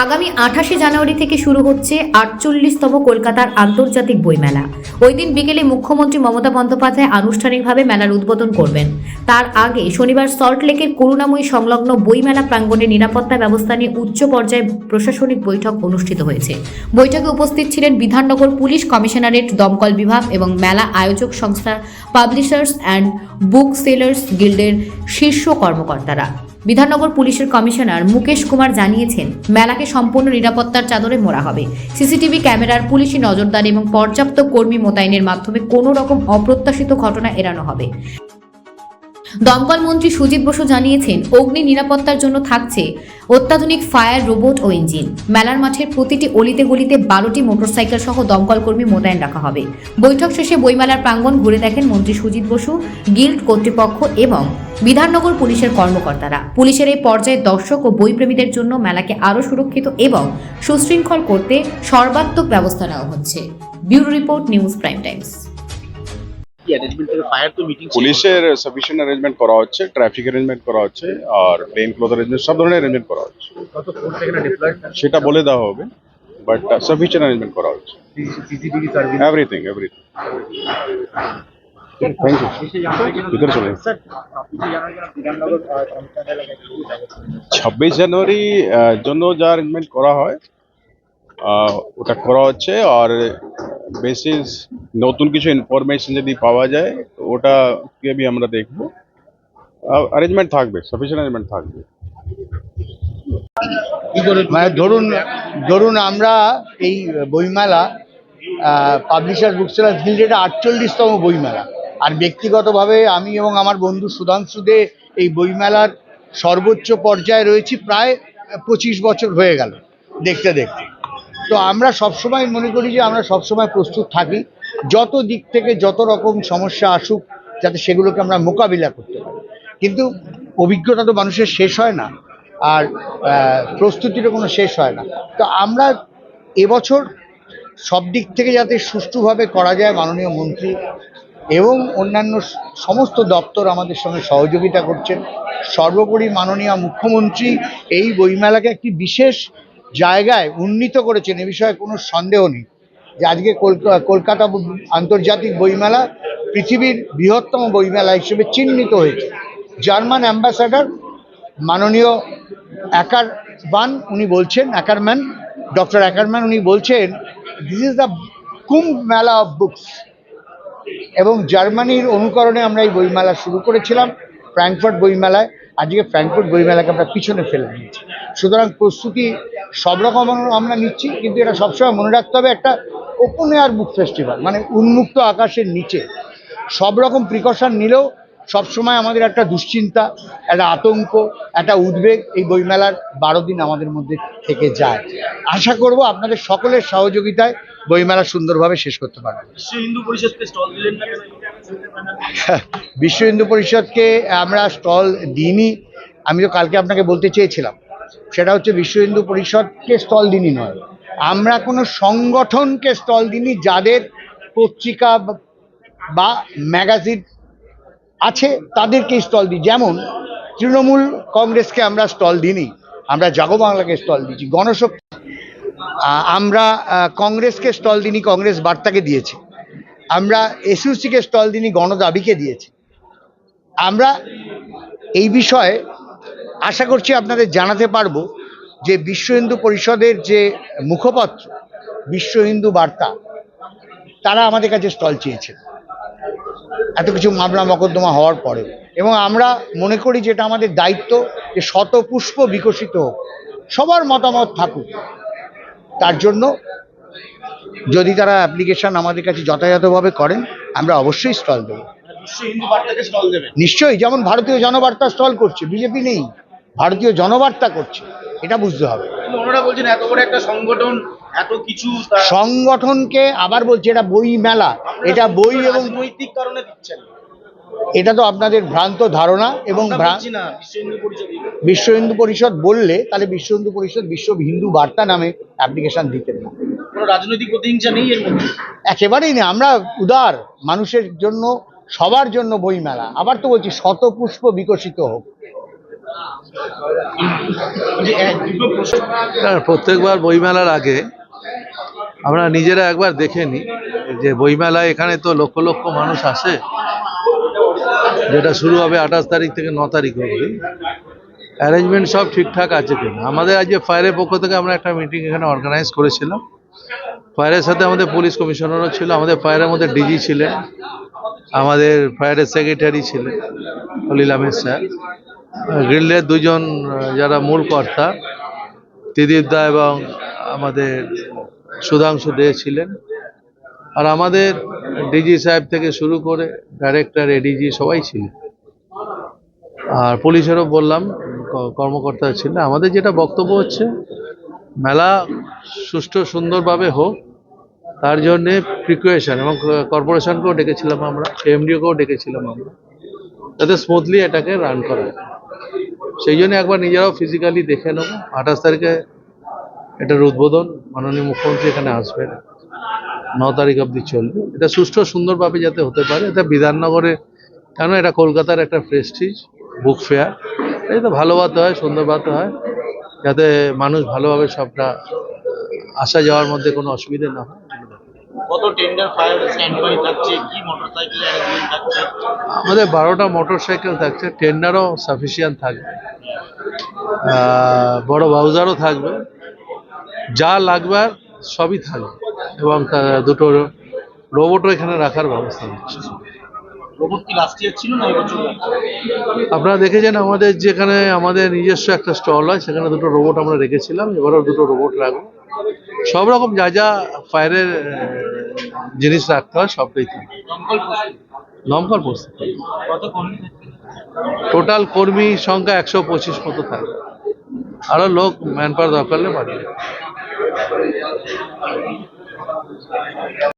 আগামী আঠাশে জানুয়ারি থেকে শুরু হচ্ছে আটচল্লিশতম কলকাতার আন্তর্জাতিক বইমেলা। ওই দিন বিকেলে মুখ্যমন্ত্রী মমতা বন্দ্যোপাধ্যায় আনুষ্ঠানিকভাবে মেলার উদ্বোধন করবেন। তার আগে শনিবার সল্টলেকের করুণাময়ী সংলগ্ন বইমেলা প্রাঙ্গণে নিরাপত্তা ব্যবস্থা নিয়ে উচ্চ পর্যায়ে প্রশাসনিক বৈঠক অনুষ্ঠিত হয়েছে। বৈঠকে উপস্থিত ছিলেন বিধাননগর পুলিশ কমিশনারেট, দমকল বিভাগ এবং মেলা আয়োজক সংস্থা পাবলিশার্স অ্যান্ড বুক সেলার্স গিল্ডের শীর্ষ কর্মকর্তারা। বিধাননগর পুলিশের কমিশনার মুকেশ কুমার জানিয়েছেন, মেলাকে সম্পূর্ণ নিরাপত্তার চাদরে মোড়া হবে। সিসিটিভি ক্যামেরার পুলিশি নজরদারি এবং পর্যাপ্ত কর্মী মোতায়েনের মাধ্যমে কোনো রকম অপ্রত্যাশিত ঘটনা এড়ানো হবে। দমকল মন্ত্রী সুজিত বসু জানিয়েছেন, অগ্নি নিরাপত্তার জন্য থাকছে অত্যাধুনিক ফায়ার রোবট ও ইঞ্জিন। মেলার মাঠের প্রতিটি অলিতে গলিতে বারোটি মোটরসাইকেল সহ দমকল কর্মী মোতায়েন রাখা হবে। বৈঠক শেষে বইমেলার প্রাঙ্গণ ঘুরে দেখেন মন্ত্রী সুজিত বসু, গিল্ড কর্তৃপক্ষ এবং বিধাননগর পুলিশের কর্মকর্তারা। পুলিশের এই পর্যায়ে দর্শক ও বইপ্রেমীদের জন্য মেলাকে আরও সুরক্ষিত এবং সুশৃঙ্খল করতে সর্বাত্মক ব্যবস্থা নেওয়া হচ্ছে। Bureau report news prime times. Arrangement থেকে ফায়ার তো মিটিং পুলিশের সাফিসিয়েন্ট অ্যারেঞ্জমেন্ট করা হচ্ছে ট্রাফিক অ্যারেঞ্জমেন্ট করা হচ্ছে আর প্লেন ক্লোথ অ্যারেঞ্জমেন্ট সব ধরনের অ্যারেঞ্জমেন্ট করা হচ্ছে। সেটা বলে দেওয়া হবে বাট সাফিসিয়েন্ট অ্যারেঞ্জমেন্ট করা হচ্ছে। এভরিথিং এভরিথিং থ্যাংক ইউ ভিতরে চলে ছাব্বিশ জানুয়ারি জন্য যা অ্যারেঞ্জমেন্ট করা হয় আহ, ওটা করা হচ্ছে আর বেসিস নতুন কিছু ইনফরমেশন যদি পাওয়া যায় তো ওটা কে বি আমরা দেখব। অ্যারেঞ্জমেন্ট থাকবে সাফিসিয়েন্ট অ্যারেঞ্জমেন্ট থাকবে। কি করে মানে ধরুন ধরুন আমরা এই বইমেলা পাবলিশার বুক সেলার্স গিল্ড এটা আটচল্লিশতম বইমেলা। আর ব্যক্তিগতভাবে আমি এবং আমার বন্ধু সুধাংশু দে এই বইমেলার সর্বোচ্চ পর্যায়ে রয়েছি প্রায় পঁচিশ বছর হয়ে গেল দেখতে দেখতে। তো আমরা সবসময় মনে করি যে আমরা সবসময় প্রস্তুত থাকি। যত দিক থেকে যত রকম সমস্যা আসুক, যাতে সেগুলোকে আমরা মোকাবিলা করতে পারি। কিন্তু অভিজ্ঞতা তো মানুষের শেষ হয় না, আর প্রস্তুতিরও কোনো শেষ হয় না। তো আমরা এবছর সব দিক থেকে যাতে সুষ্ঠুভাবে করা যায় মাননীয় মন্ত্রী এবং অন্যান্য সমস্ত দপ্তর আমাদের সঙ্গে সহযোগিতা করছেন, সর্বোপরি মাননীয় মুখ্যমন্ত্রী এই বইমেলাকে একটি বিশেষ জায়গায় উন্নীত করেছেন, এ বিষয়ে কোনো সন্দেহ নেই যে আজকে কলকা- কলকাতা আন্তর্জাতিক বইমেলা পৃথিবীর বৃহত্তম বইমেলা হিসেবে চিহ্নিত হয়েছে। জার্মান অ্যাম্বাসাডার, মাননীয় অ্যাকারবান উনি বলছেন, অ্যাকারম্যান, ডক্টর অ্যাকারম্যান উনি বলছেন দিস ইজ দ্য কুম্ভ মেলা অফ বুকস এবং জার্মানির অনুকরণে আমরা এই বইমেলা শুরু করেছিলাম, ফ্র্যাঙ্কফার্ট বইমেলায়। আজকে ফ্র্যাঙ্কফার্ট বইমেলাকে আমরা পিছনে ফেলে দিয়েছি। সুতরাং প্রস্তুতি সব রকম আমরা নিচ্ছি, কিন্তু এটা সবসময় মনে রাখতে হবে একটা ওপেন এয়ার বুক ফেস্টিভ্যাল মানে উন্মুক্ত আকাশের নিচে। সব রকম প্রিকশন নিলেও সবসময় আমাদের একটা দুশ্চিন্তা, একটা আতঙ্ক, একটা উদ্বেগ এই বইমেলার বারো দিন আমাদের মধ্যে থেকে যায়। আশা করব আপনাদের সকলের সহযোগিতায় বইমেলা সুন্দরভাবে শেষ করতে পারব। হিন্দু পরিষদকে স্টল দিলেন না বিশ্ব হিন্দু পরিষদকে আমরা স্টল দিইনি। আমি তো কালকে আপনাকে বলতে চেয়েছিলাম, সেটা হচ্ছে বিশ্ব হিন্দু পরিষদকে স্টল দিনই নয়। আমরা কোনো সংগঠনকে স্টল দিইনি যাদের পত্রিকা বা- ম্যাগাজিন আছে, তাদেরকে স্টল দিই। যেমন তৃণমূল কংগ্রেসকে আমরা স্টল দিইনি, আমরা জাগো বাংলাকে স্টল দিয়েছি, গণশক্তি। আমরা কংগ্রেসকে স্টল দিইনি, কংগ্রেস বার্তাকে দিয়েছি। আমরা এসইউসিকে স্টল দিনই গণদাবিকে দিয়েছি। আমরা এই বিষয়ে আশা করছি আপনাদের জানাতে পারব যে বিশ্ব হিন্দু পরিষদের যে মুখপাত্র, বিশ্ব হিন্দু বার্তা, তারা আমাদের কাছে স্টল চেয়েছেন। এত কিছু মামলা মকদ্দমা হওয়ার পরে এবং আমরা মনে করি যেটা আমাদের দায়িত্ব যে শতপুষ্প বিকশিত হোক, সবার মতামত থাকুক। তার জন্য যদি তারা অ্যাপ্লিকেশন আমাদের কাছে যথাযথভাবে করেন আমরা অবশ্যই স্টল দেবো। নিশ্চয়ই যেমন ভারতীয় জনবার্তা স্টল করছে বিজেপি নেই ভারতীয় জনবার্তা করছে এটা বুঝতে হবে। ওনারা বলছেন এত বড় একটা সংগঠন এত কিছু সংগঠনকে আবার বলছে এটা বই মেলা এটা বই এবং রাজনৈতিক কারণে দিচ্ছেন। এটা তো আপনাদের ভ্রান্ত ধারণা এবং বিশ্ব হিন্দু পরিষদ বললে তাহলে বিশ্ব হিন্দু পরিষদ বিশ্ব হিন্দু বার্তা নামে অ্যাপ্লিকেশন দিতেন না। কোনো রাজনৈতিক প্রতিহিংসা নেই এর মধ্যে? একেবারেই না আমরা উদার। মানুষের জন্য সবার জন্য বই মেলা। আবার তো বলছি শতপুষ্প বিকশিত হোক। হ্যাঁ, প্রত্যেকবার বইমেলার আগে আমরা নিজেরা একবার দেখে নিই যে বইমেলায় এখানে তো লক্ষ লক্ষ মানুষ আসে। যেটা শুরু হবে আঠাশ তারিখ থেকে ন তারিখ অবধি। অ্যারেঞ্জমেন্ট সব ঠিকঠাক আছে কিনা? আমাদের আজকে ফায়ারের পক্ষ থেকে আমরা একটা মিটিং এখানে অর্গানাইজ করেছিলাম। ফায়ারের সাথে আমাদের পুলিশ কমিশনারও ছিল, আমাদের ফায়ারের মধ্যে ডিজি ছিলেন, আমাদের ফায়ারের সেক্রেটারি ছিলেন খলিল আহমেদ স্যার। গ্রিলের দুজন যারা মূল কর্তা ত্রিদীপ দা এবং আমাদের সুধাংশু দে ছিলেন। আর আমাদের ডিজি সাহেব থেকে শুরু করে ডাইরেক্টর এডিজি সবাই ছিলেন। আর পুলিশেরও বললাম কর্মকর্তা ছিলেন। আমাদের যেটা বক্তব্য হচ্ছে, মেলা সুষ্ঠু, সুন্দরভাবে হোক, তার জন্যে প্রিকুয়েশন এবং কর্পোরেশনকেও ডেকেছিলাম আমরা এমডিওকেও ডেকেছিলাম আমরা, যাতে স্মুথলি এটাকে রান করা সেই জন্য একবার নিজেরাও ফিজিক্যালি দেখে নেব, আঠাশ তারিখে এটার উদ্বোধন, মাননীয় মুখ্যমন্ত্রী এখানে আসবেন, ন তারিখ অবধি চলবে। এটা সুষ্ঠু, সুন্দরভাবে যাতে হতে পারে, এটা বিধাননগরে, কেন এটা কলকাতার একটা প্রেস্টিজ বুক ফেয়ার এটা ভালোবাতে হয় সুন্দরভাবে হয়, যাতে মানুষ ভালোভাবে সবটা আসা যাওয়ার মধ্যে কোনো অসুবিধা না হয়? কত টেন্ডার ফায়ার স্ট্যান্ড থাকছে? কি মোটরসাইকেল থাকছে? আমাদের বারোটা মোটর সাইকেল থাকছে টেন্ডারও সাফিসিয়েন্ট থাকবে। বড় বাউজারও থাকবে। যা লাগবে সবই থাকবে। এবং দুটো রোবটও এখানে রাখার ব্যবস্থা হচ্ছে আপনারা দেখেছেন আমাদের যেখানে আমাদের নিজস্ব একটা স্টল হয় সেখানে দুটো রোবট আমরা রেখেছিলাম এবারও দুটো রোবট রাখব। সব রকম যা যা ফায়ারের জিনিস রাখতে হয় সবটাই থাকে। দমকল প্রস্তুত টোটাল কর্মী সংখ্যা একশো পঁচিশ মতো থাকে। আরও লোক ম্যান পাওয়ার দরকার হলে দেবে।